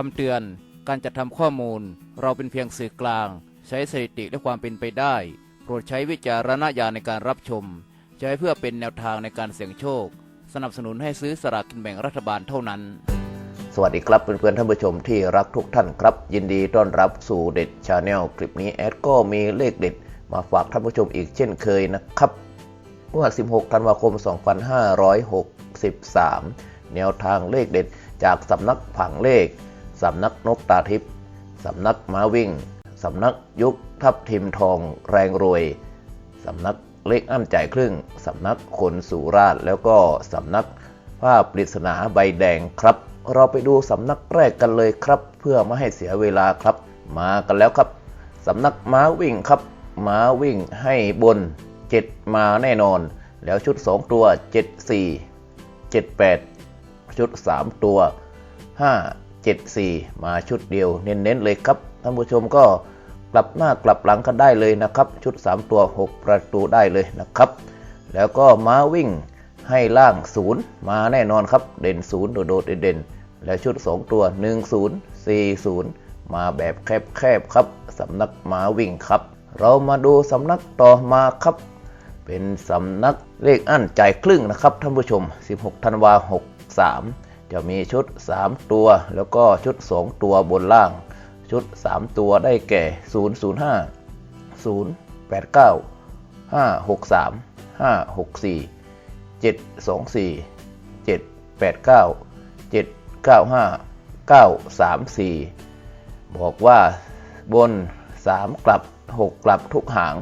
คำเตือน การจัดทำข้อมูล เราเป็นเพียงสื่อกลาง ใช้สถิติและความเป็นไปได้ โปรดใช้วิจารณญาณในการรับชม ใช้เพื่อเป็นแนวทางในการเสี่ยงโชค สนับสนุนให้ซื้อสลากกินแบ่งรัฐบาลเท่านั้น สวัสดีครับเพื่อนๆท่านผู้ชมที่รักทุกท่านครับ ยินดีต้อนรับสู่เด็ดชาแนลคลิปนี้แอดก็มีเลขเด็ด มาฝากท่านผู้ชมอีกเช่นเคยนะครับเมื่อ 16 ธันวาคม 2563 แนวทางเลขเด็ดจากสำนักผังเลข สำนักนกตาทิพย์สำนักม้าวิ่ง สำนักยุคทับทิมทองแรงรวย สำนักเลขอ้ำจ่ายครึ่ง สำนักขนสุราษฎร์แล้วก็สำนักผ้าปริศนาใบแดงครับ เราไปดูสำนักแรกกันเลยครับ เพื่อไม่ให้เสียเวลาครับ มากันแล้วครับ สำนักม้าวิ่งครับ ม้าวิ่งให้บน 7 มาแน่นอน แล้วชุด 2 ตัว 7 4 7 8 ชุด 3 ตัว 5 7 4 มาชุดเดียวเน้นๆเลยครับท่านผู้ชมก็กลับหน้ากลับหลังกันได้เลยนะครับ ชุด 3 ตัว 6 ประตูได้เลยนะครับ แล้วก็ม้าวิ่งให้ล่าง 0 มาแน่นอนครับ เด่น 0 โดดเด่นๆและชุด 2 ตัว 1 0 4 0 มาแบบแคบๆครับสำนักม้าวิ่งครับ เรามาดูสำนักต่อมาครับเป็นสำนักเลขอั้นจ่ายครึ่งนะครับท่านผู้ชม 16 ธันวา 63 จะมีชุด 3 ตัว แล้วก็ชุด 2 ตัวบนล่าง ชุด 3 ตัวได้แก่ 005 089 563 564 724 789 795 934 บอกว่าบน 3 กลับ 6 กลับทุกหาง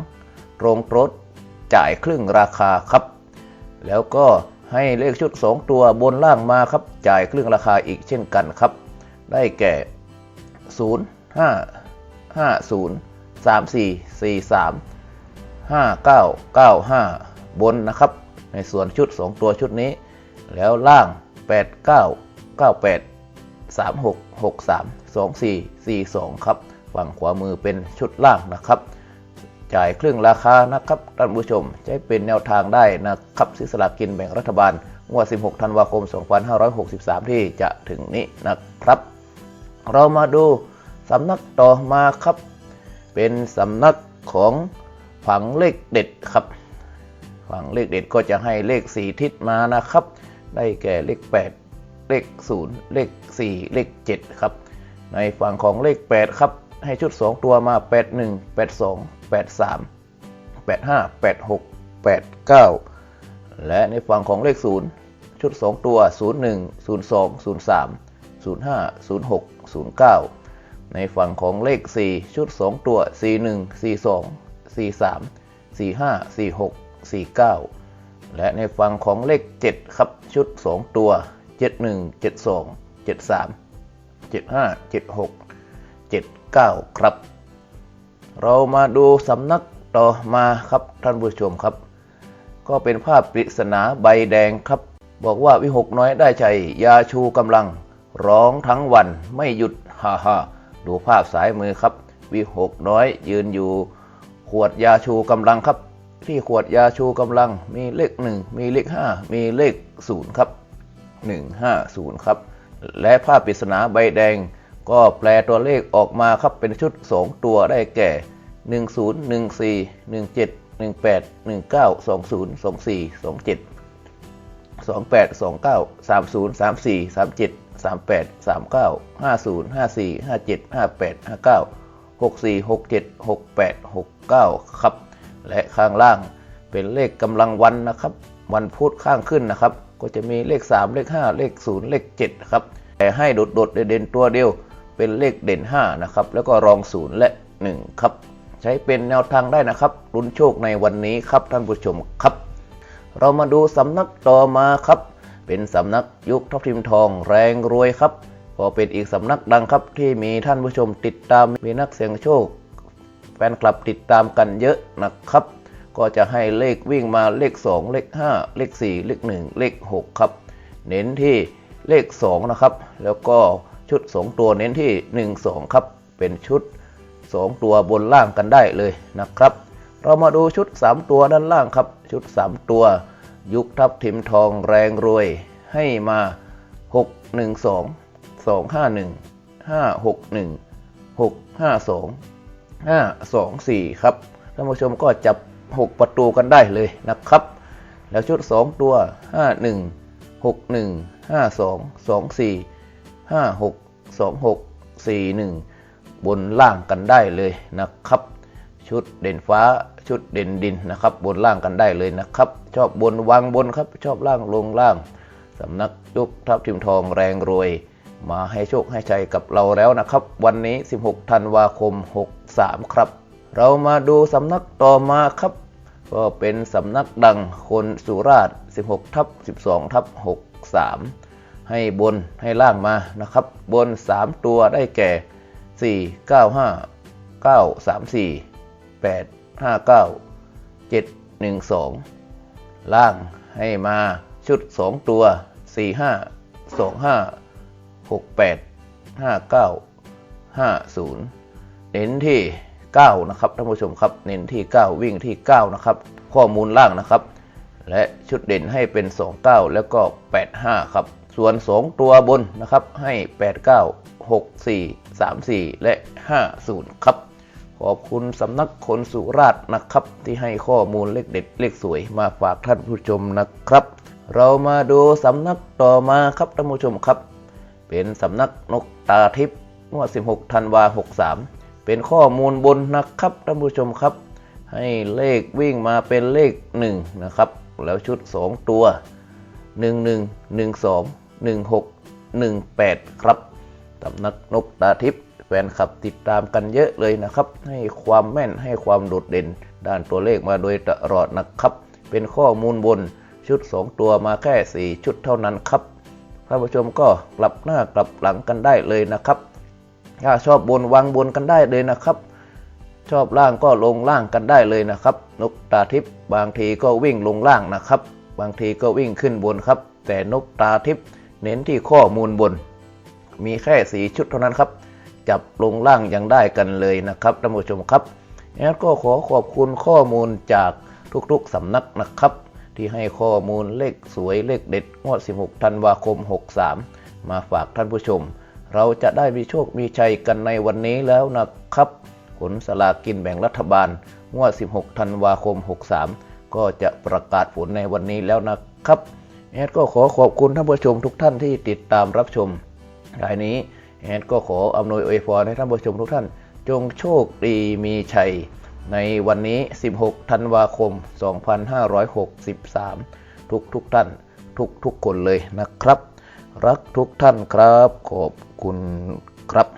ตรงรถจ่ายครึ่งราคาครับ แล้วก็ ให้เลขชุด 2 ตัวบนล่างมาครับ จ่ายครึ่งราคาอีกเช่นกันครับ ได้แก่ 0 5 5 0 3 4 4 3 5 9 9 5 บนนะครับ ในส่วนชุด 2 ตัวชุดนี้ แล้วล่าง 8 9 9 8 3 6 6 3 2 4 4 2 ครับ ฝั่งขวามือเป็นชุดล่างนะครับ จ่ายครึ่งราคานะครับท่านผู้ชม ใช้เป็นแนวทางได้นะครับซื้อสลากกินแบ่งรัฐบาลงวด 16 ธันวาคม 2563 ที่จะถึงนี้นะครับ เรามาดูสำนักต่อมาครับ เป็นสำนักของฝังเลขเด็ดครับฝังเลขเด็ดก็จะให้เลข 4 ทิศมานะครับ ได้แก่เลข 8 เลข 0 เลข 4 เลข 7 ครับ ในฝั่งของเลข 8 ครับ ให้ชุด 2 ตัวมา 81 82 83 85 86 89 และในฝั่งของเลข 0 ชุด 2 ตัว 01 02 03 05 06 09 ในฝั่งของเลข 4 ชุด 2 ตัว 41 42 43 45 46 49 และในฝั่งของเลข 7 ครับชุด 2 ตัว 71 72 73 75 76 79 ครับ เรามาดูสำนักต่อมาครับท่านผู้ชมครับ ก็เป็นภาพปริศนาใบแดงครับ บอกว่าวิหกน้อยได้ใจยาชูกำลัง ร้องทั้งวันไม่หยุดฮ่าฮ่าดูภาพสายมือครับ วิหกน้อยยืนอยู่ ขวดยาชูกำลังครับ ที่ขวดยาชูกำลังมีเลข 1 มีเลข 5 มีเลข 0 ครับ 150 ครับ และภาพปริศนาใบแดง ก็แปลตัวเลขออกมาครับเป็นชุด 2 ตัวได้แก่ 10 14 17 18 19 20 24 27 28 29 30 34 37 38 39 50 54 57 58 59 64 67 68 69 ครับ และข้างล่างเป็นเลขกำลังวันนะครับ วันพุธข้างขึ้นนะครับ ก็จะมีเลข 3 เลข 5 เลข 0 เลข7ครับแต่ให้โดดๆเด่นๆตัวเดียว เป็นเลขเด่น 5 นะครับ แล้วก็รอง 0 และ 1 ครับ ใช้เป็นแนวทางได้นะครับลุ้นโชคในวันนี้ครับท่านผู้ชมครับ เรามาดูสำนักต่อมาครับ เป็นสำนักยุคทับทิมทองแรงรวยครับก็เป็นอีกสำนักดังครับที่มีท่านผู้ชมติดตามมีนักเสี่ยงโชค แฟนคลับติดตามกันเยอะนะครับ ก็จะให้เลขวิ่งมาเลข 2 เลข 5 เลข 4 เลข 1 เลข 6 ครับ เน้นที่เลข 2 นะครับ แล้วก็ ชุด 2 ตัวเน้นที่ 1 2 ครับ เป็นชุด 2 ตัวบนล่างกันได้เลยนะครับ เรามาดูชุด 3 ตัวด้านล่างครับ ชุด 3 ตัว ยุคทับทิมทองแรงรวย ให้มา 6 1 2 2 5 1 561 652 524 ครับท่านผู้ชมก็จับ 6 ประตูกันได้เลยนะครับ แล้วชุด 2 ตัว 51 5 6 2 6 4 1 บนล่างกันได้เลยนะครับ ชุดเด่นฟ้าชุดเด่นดินนะครับ บนล่างกันได้เลยนะครับ ชอบบนวางบนครับ ชอบล่างลงล่างสำนักยกทับทิมทองแรงรวย มาให้โชคให้ชัยกับเราแล้วนะครับ วันนี้ 16 ธันวาคม 63 ครับ เรามาดูสำนักต่อมาครับ ก็เป็นสำนักดังคนสุราษฎร์16 ทับ 12 ทับ 63 ให้บนให้ล่างมานะครับ บน 3 ตัวได้แก่ 4 9 5 9 3 4 8 5 9 7 1 2 ล่างให้มาชุด 2 ตัว 4 5 2 5 6 8 5 9 5 0 เน้นที่ 9 นะครับท่านผู้ชมครับ เน้นที่ 9 วิ่งที่ 9 นะครับ ข้อมูลล่างนะครับ และชุดเด่นให้เป็น 29 แล้วก็ 85 ครับ ส่วน 2 ตัวบนนะครับให้ 89 64 34 และ 50 ครับ ขอบคุณสำนักคนสุราษฎร์นะครับ ที่ให้ข้อมูลเลขเด็ดเลขสวยมาฝากท่านผู้ชมนะครับ เรามาดูสำนักต่อมาครับท่านผู้ชมครับ เป็นสำนักนกตาทิพย์งวด 16 ธันวา 63 เป็นข้อมูลบนนะครับท่านผู้ชมครับ ให้เลขวิ่งมาเป็นเลข 1 นะครับ แล้วชุด 2 ตัว 1 1 1 2 1 6 1 8 ครับสำนักนกตาทิพย์แฟนคลับติดตามกันเยอะเลยนะครับ ให้ความแม่นให้ความโดดเด่น ด้านตัวเลขมาโดยตลอดนะครับ เป็นข้อมูลบนชุด 2 ตัวมาแค่ 4 ชุดเท่านั้นครับท่านผู้ชมก็กลับหน้ากลับหลังกันได้เลยนะครับ ถ้าชอบบนวางบนกันได้เลยนะครับ ชอบล่างก็ลงล่างกันได้เลยนะครับ นกตาทิพย์บางทีก็วิ่งลงล่างนะครับ บางทีก็วิ่งขึ้นบนครับ แต่นกตาทิพย์เน้นที่ข้อมูลบน มีแค่สีชุดเท่านั้นครับ จับลงล่างยังได้กันเลยนะครับท่านผู้ชมครับงั้นก็ขอขอบคุณข้อมูลจากทุกๆสำนักนะครับ ที่ให้ข้อมูลเลขสวยเลขเด็ดงวด 16 ธันวาคม 63 มาฝากท่านผู้ชม เราจะได้มีโชคมีชัยกันในวันนี้แล้วนะครับ ลสลากกินแบ่งรัฐบาลงวด 16 ธันวาคม 63 ก็จะประกาศผลในวันนี้แล้วนะครับแอดก็ขอขอบคุณท่านผู้ชมทุกท่านที่ติดตามรับชมรายนี้แอดก็ขออำนวยอวยพรให้ท่านผู้ชมทุกท่าน จงโชคดีมีชัย ในวันนี้ 16 ธันวาคม 2563 ทุกทุกท่าน ทุกทุกคนเลยนะครับ รักทุกท่านครับ ขอบคุณครับ